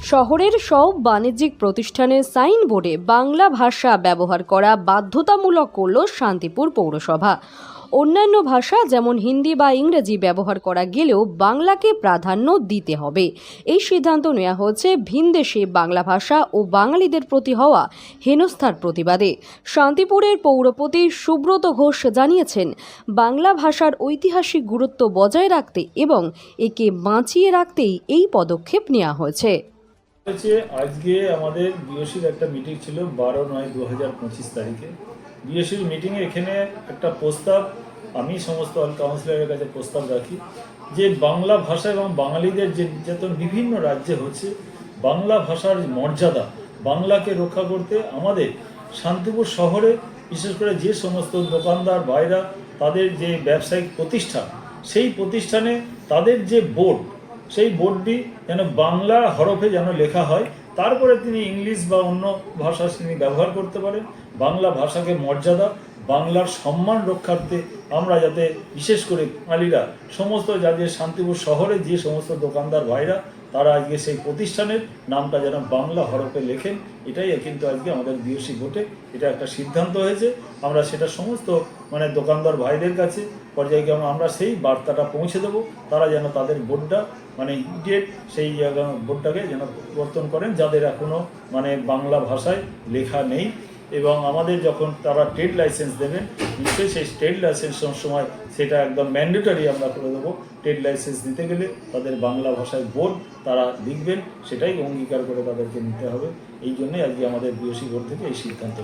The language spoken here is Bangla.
শহরের সব বাণিজ্যিক প্রতিষ্ঠানের সাইনবোর্ডে বাংলা ভাষা ব্যবহার করা বাধ্যতামূলক করল শান্তিপুর পৌরসভা। অন্যান্য ভাষা যেমন হিন্দি বা ইংরেজি ব্যবহার করা গেলেও বাংলাকে প্রাধান্য দিতে হবে। এই সিদ্ধান্ত নেওয়া হয়েছে ভিনদেশে বাংলা ভাষা ও বাঙালিদের প্রতি হওয়া হেনস্থার প্রতিবাদে। শান্তিপুরের পৌরপতি সুব্রত ঘোষ জানিয়েছেন, বাংলা ভাষার ঐতিহাসিক গুরুত্ব বজায় রাখতে এবং একে বাঁচিয়ে রাখতেই এই পদক্ষেপ নেওয়া হয়েছে। হচ্ছে আজকে আমাদের বিএসির একটা মিটিং ছিল বারো নয় দু হাজার পঁচিশ তারিখে। বিএসির মিটিংয়ে এখানে একটা প্রস্তাব, আমি সমস্ত অল কাউন্সিলরের কাছে প্রস্তাব রাখি যে বাংলা ভাষা এবং বাঙালিদের যে নির্যাতন বিভিন্ন রাজ্যে হচ্ছে, বাংলা ভাষার মর্যাদা, বাংলাকে রক্ষা করতে আমাদের শান্তিপুর শহরে বিশেষ করে যে সমস্ত দোকানদার বাইরা তাদের যে ব্যবসায়িক প্রতিষ্ঠান, সেই প্রতিষ্ঠানে তাদের যে বোর্ড সেই বোর্ডটি যেন বাংলা হরফে যেন লেখা হয়। তারপরে তিনি ইংলিশ বা অন্য ভাষা তিনি ব্যবহার করতে পারেন। বাংলা ভাষাকে মর্যাদা বাংলার সম্মান রক্ষার্থে আমরা যাতে বিশেষ করে বাঙালিরা সমস্ত যাদের শান্তিপুর শহরে যে সমস্ত দোকানদার ভাইরা, তারা আজকে সেই প্রতিষ্ঠানের নামটা যেন বাংলা হরফে লেখেন, এটাই কিন্তু আজকে আমাদের বিএসসি ভোটে এটা একটা সিদ্ধান্ত হয়েছে। আমরা সেটা সমস্ত মানে দোকানদার ভাইদের কাছে, পর্যায়ক্রমে আমরা সেই বার্তাটা পৌঁছে দেবো। তারা যেন তাদের বোর্ডটা মানে ইডিয়েট সেই বোর্ডটাকে যেন পরিবর্তন করেন, যাদের এখনও মানে বাংলা ভাষায় লেখা নেই। এবং আমাদের যখন তারা ট্রেড লাইসেন্স দেবে, নিশ্চয়ই সেই ট্রেড লাইসেন্স সময় সেটা একদম ম্যান্ডেটরি আমরা করে দেবো। ট্রেড লাইসেন্স দিতে গেলে তাদের বাংলা ভাষায় বোর্ড তারা লিখবেন, সেটাই অঙ্গীকার করে তাদেরকে নিতে হবে। এই জন্যই আজকে আমাদের বিএসি বোর্ড থেকে এই সিদ্ধান্ত